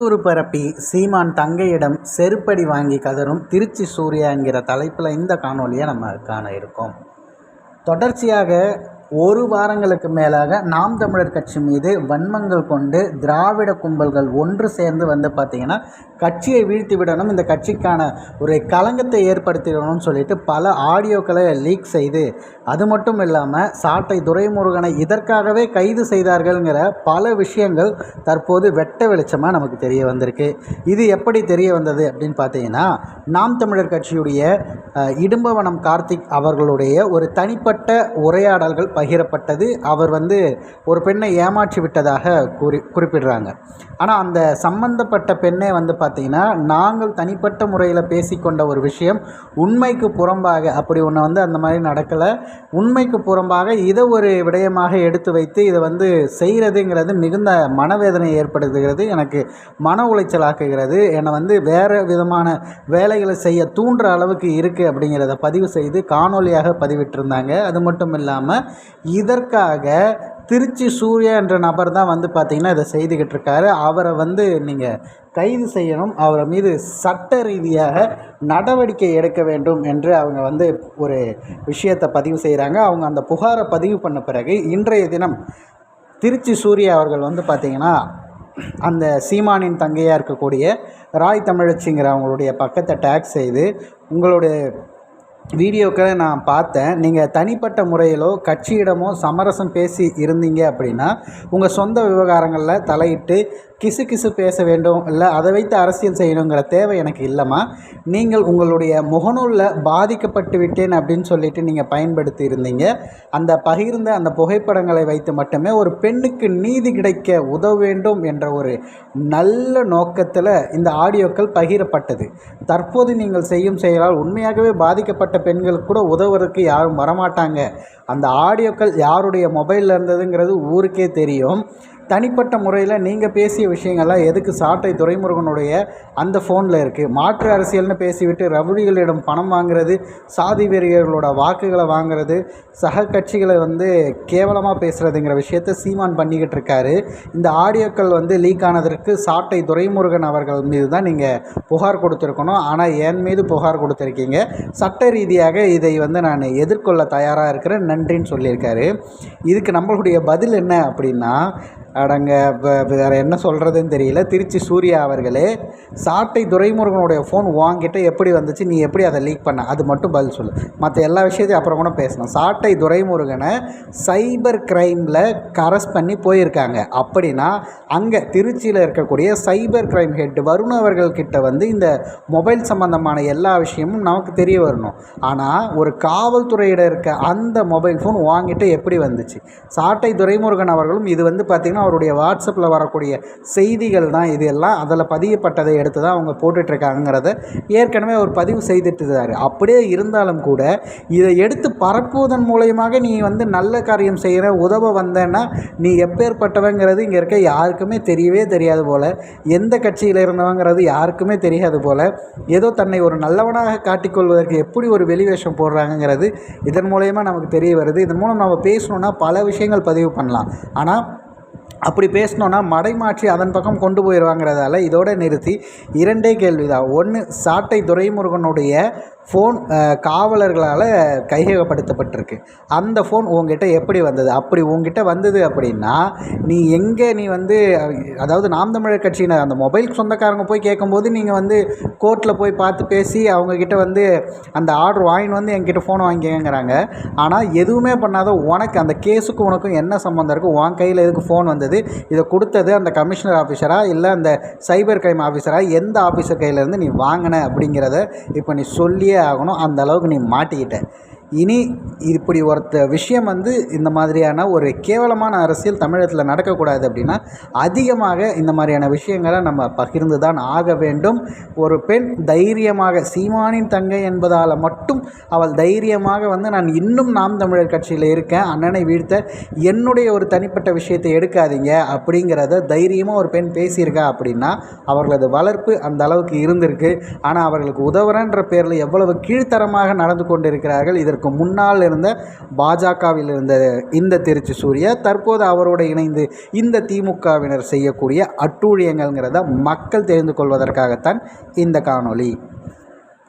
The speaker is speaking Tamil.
ஒரு பரப்பி சீமான் தங்கையிடம் செருப்படி வாங்கி கதறும் திருச்சி சூர்யா என்கிற தலைப்பில் இந்த காணொலியை நம்ம காண இருக்கோம். தொடர்ச்சியாக ஒரு வாரங்களுக்கு மேலாக நாம் தமிழர் கட்சி மீது வன்மங்கள் கொண்டு திராவிட கும்பல்கள் ஒன்று சேர்ந்து வந்து பார்த்திங்கன்னா கட்சியை வீழ்த்தி விடணும் இந்த கட்சிக்கான ஒரு களங்கத்தை ஏற்படுத்திடணும்னு சொல்லிட்டு பல ஆடியோக்களை லீக் செய்து அது மட்டும் இல்லாமல் சாட்டை துரைமுருகனை இதற்காகவே கைது செய்தார்கள்ங்கிற பல விஷயங்கள் தற்போது வெட்ட வெளிச்சமாக நமக்கு தெரிய வந்திருக்கு. இது எப்படி தெரிய வந்தது அப்படின்னு பார்த்தீங்கன்னா நாம் தமிழர் கட்சியுடைய இடும்பவனம் கார்த்திக் அவர்களுடைய ஒரு தனிப்பட்ட உரையாடல்கள் பகிரப்பட்டது. அவர் வந்து ஒரு பெண்ணை ஏமாற்றி விட்டதாக கூறி குறிப்பிடுறாங்க. ஆனால் அந்த சம்பந்தப்பட்ட பெண்ணே வந்து பார்த்திங்கன்னா நாங்கள் தனிப்பட்ட முறையில் பேசிக்கொண்ட ஒரு விஷயம். உண்மைக்கு புறம்பாக அப்படி ஒன்று வந்து அந்த மாதிரி நடக்கலை. உண்மைக்கு புறம்பாக இதை ஒரு விடயமாக எடுத்து வைத்து இதை வந்து செய்கிறதுங்கிறது மிகுந்த மனவேதனை ஏற்படுத்துகிறது எனக்கு மன உளைச்சலாக்குகிறது. என்னை வந்து வேறு விதமான வேலைகளை செய்ய தூண்டுற அளவுக்கு இருக்குது அப்படிங்கிறத பதிவு செய்து காணொலியாக பதிவிட்டிருந்தாங்க. அது மட்டும் இல்லாமல் இதற்காக திருச்சி சூர்யா என்ற நபர் தான் வந்து பார்த்திங்கன்னா இதை செய்துக்கிட்டு இருக்காரு. அவரை வந்து நீங்கள் கைது செய்யணும். அவர் மீது சட்ட ரீதியாக நடவடிக்கை எடுக்க வேண்டும் என்று அவங்க வந்து ஒரு விஷயத்தை பதிவு செய்கிறாங்க அவங்க அந்த புகாரை பதிவு பண்ண பிறகு இன்றைய தினம் திருச்சி சூர்யா அவர்கள் வந்து பார்த்திங்கன்னா அந்த சீமானின் தங்கையாக இருக்கக்கூடிய ராய் தமிழச்சிங்கிற அவங்களுடைய பக்கத்தை டேக் செய்து உங்களுடைய வீடியோக்களை நான் பார்த்தேன். நீங்கள் தனிப்பட்ட முறையிலோ கட்சியிடமோ சமரசம் பேசி இருந்தீங்க அப்படின்னா உங்கள் சொந்த விவகாரங்களில் தலையிட்டு கிசு கிசு பேச வேண்டும் இல்லை அதை வைத்து அரசியல் செய்யணுங்கிற தேவை எனக்கு இல்லைம்மா. நீங்கள் உங்களுடைய முகநூலில் பாதிக்கப்பட்டு விட்டேன் அப்படின்னு சொல்லிட்டு நீங்கள் பயன்படுத்தி இருந்தீங்க. அந்த பகிர்ந்த அந்த புகைப்படங்களை வைத்து மட்டுமே ஒரு பெண்ணுக்கு நீதி கிடைக்க உதவ வேண்டும் என்ற ஒரு நல்ல நோக்கத்தில் இந்த ஆடியோக்கள் பகிரப்பட்டது. தற்போது நீங்கள் செய்யும் செயலால் உண்மையாகவே பாதிக்கப்பட்ட பெண்களுக்கு கூட உதவுறதுக்கு யாரும் வரமாட்டாங்க. அந்த ஆடியோக்கள் யாருடைய மொபைலில் இருந்ததுங்கிறது ஊருக்கே தெரியும். தனிப்பட்ட முறையில் நீங்கள் பேசிய விஷயங்கள்லாம் எதுக்கு சாட்டை துரைமுருகனுடைய அந்த ஃபோனில் இருக்குது மாற்று அரசியல்னு பேசிவிட்டு ரவுடிகளிடம் பணம் வாங்குறது சாதி வெறியர்களோட வாக்குகளை வாங்குறது சக கட்சிகளை வந்து கேவலமாக பேசுகிறதுங்கிற விஷயத்த சீமான் பண்ணிக்கிட்டு இருக்காரு. இந்த ஆடியோக்கள் வந்து லீக் ஆனதற்கு சாட்டை துரைமுருகன் அவர்கள் மீது தான் நீங்கள் புகார் கொடுத்துருக்கணும். ஆனால் என் மீது புகார் கொடுத்துருக்கீங்க. சட்ட ரீதியாக இதை வந்து நான் எதிர்கொள்ள தயாராக இருக்கிறேன். நன்றின்னு சொல்லியிருக்காரு. இதுக்கு நம்மளுடைய பதில் என்ன அப்படின்னா அடங்க வேறு என்ன சொல்கிறதுன்னு தெரியல. திருச்சி சூர்யா அவர்களே சாட்டை துரைமுருகனுடைய ஃபோன் வாங்கிட்ட எப்படி வந்துச்சு? நீ எப்படி அதை லீக் பண்ண? அது மட்டும் பதில் சொல்லு. மற்ற எல்லா விஷயத்தையும் அப்புறம் கூட பேசணும் சாட்டை துரைமுருகனை சைபர் கிரைமில் கரஸ் பண்ணி போயிருக்காங்க. அப்படின்னா அங்கே திருச்சியில் இருக்கக்கூடிய சைபர் கிரைம் ஹெட் வருண் அவர்கள்கிட்ட வந்து இந்த மொபைல் சம்பந்தமான எல்லா விஷயமும் நமக்கு தெரிய வரணும். ஆனால் ஒரு காவல்துறையிட இருக்க அந்த மொபைல் ஃபோன் வாங்கிட்டு எப்படி வந்துச்சு? சாட்டை துரைமுருகன் அவர்களும் இது வந்து பார்த்திங்கன்னா அவருடைய வாட்ஸ்அப்பில் வரக்கூடிய செய்திகள் தான் இது எல்லாம் அதில் பதியப்பட்டதை எடுத்து தான் அவங்க போட்டுட்ருக்காங்கிறத ஏற்கனவே அவர் பதிவு செய்துட்டு அப்படியே இருந்தாலும் கூட இதை எடுத்து பரப்புவதன் மூலயமாக நீ வந்து நல்ல காரியம் செய்கிற உதவ வந்தேன்னா நீ எப்பேற்பட்டவங்கிறது இங்கே இருக்க யாருக்குமே தெரியவே தெரியாது போல். எந்த கட்சியில் இருந்தவங்கிறது யாருக்குமே தெரியாது போல். ஏதோ தன்னை ஒரு நல்லவனாக காட்டிக்கொள்வதற்கு எப்படி ஒரு வெளிவேஷம் போடுறாங்கங்கிறது இதன் மூலயமா நமக்கு தெரிய வருது. இதன் மூலம் நம்ம பேசணுன்னா பல விஷயங்கள் பதிவு பண்ணலாம். ஆனால் அப்படி பேசினோன்னா மடைமாற்றி அதன் பக்கம் கொண்டு போயிடுவாங்கிறதால இதோட நிறுத்தி இரண்டே கேள்வி தான் ஒன்று சாட்டை துரைமுருகனுடைய ஃபோன் காவலர்களால் கையகப்படுத்தப்பட்டிருக்கு. அந்த ஃபோன் உங்ககிட்ட எப்படி வந்தது? அப்படி உங்ககிட்ட வந்தது அப்படின்னா நீ எங்கே நீ வந்து அதாவது நாம் தமிழர் கட்சியினர் அந்த மொபைல் சொந்தக்காரங்க போய் கேட்கும்போது நீங்கள் வந்து கோர்ட்டில் போய் பார்த்து பேசி அவங்கக்கிட்ட வந்து அந்த ஆர்டர் வாங்கின்னு வந்து என்கிட்ட ஃபோன் வாங்கிக்கங்கிறாங்க. ஆனால் எதுவுமே பண்ணாத உனக்கு அந்த கேஸுக்கும் உனக்கும் என்ன சம்மந்தம் இருக்குது உன் கையில் எதுக்கு ஃபோன் வந்தது? இதை கொடுத்தது அந்த கமிஷனர் ஆஃபீஸரா இல்லை அந்த சைபர் கிரைம் ஆஃபீஸரா எந்த ஆஃபீஸர் கையிலேருந்து நீ வாங்கின அப்படிங்கிறத இப்போ நீ சொல்லியே ஆகணும். அந்த அளவுக்கு நீ மாட்டிக்கிட்ட. இனி இப்படி ஒருத்த விஷயம் வந்து இந்த மாதிரியான ஒரு கேவலமான அரசியல் தமிழகத்தில் நடக்கக்கூடாது அப்படின்னா அதிகமாக இந்த மாதிரியான விஷயங்களை நம்ம பகிர்ந்து தான் ஆக வேண்டும். ஒரு பெண் தைரியமாக சீமானின் தங்கை என்பதால் மட்டும் அவள் தைரியமாக வந்து நான் இன்னும் நாம் தமிழர் கட்சியில் இருக்கேன் அண்ணனை வீழ்த்த என்னுடைய ஒரு தனிப்பட்ட விஷயத்தை எடுக்காதீங்க அப்படிங்கிறத தைரியமாக ஒரு பெண் பேசியிருக்கா அப்படின்னா அவர்களது வளர்ப்பு அந்த அளவுக்கு இருந்திருக்கு. ஆனால் அவர்களுக்கு உதவுறன்ற பேரில் எவ்வளவு கீழ்த்தரமாக நடந்து கொண்டிருக்கிறார்கள் இதற்கு இருக்கும். முன்னால் இருந்த பாஜகவில் இருந்த இந்த திருச்சி சூர்யா தற்போது அவரோடு இணைந்து இந்த திமுகவினர் செய்யக்கூடிய அட்டூழியங்கள்ங்கிறத மக்கள் தெரிந்து கொள்வதற்காகத்தான் இந்த காணொளி.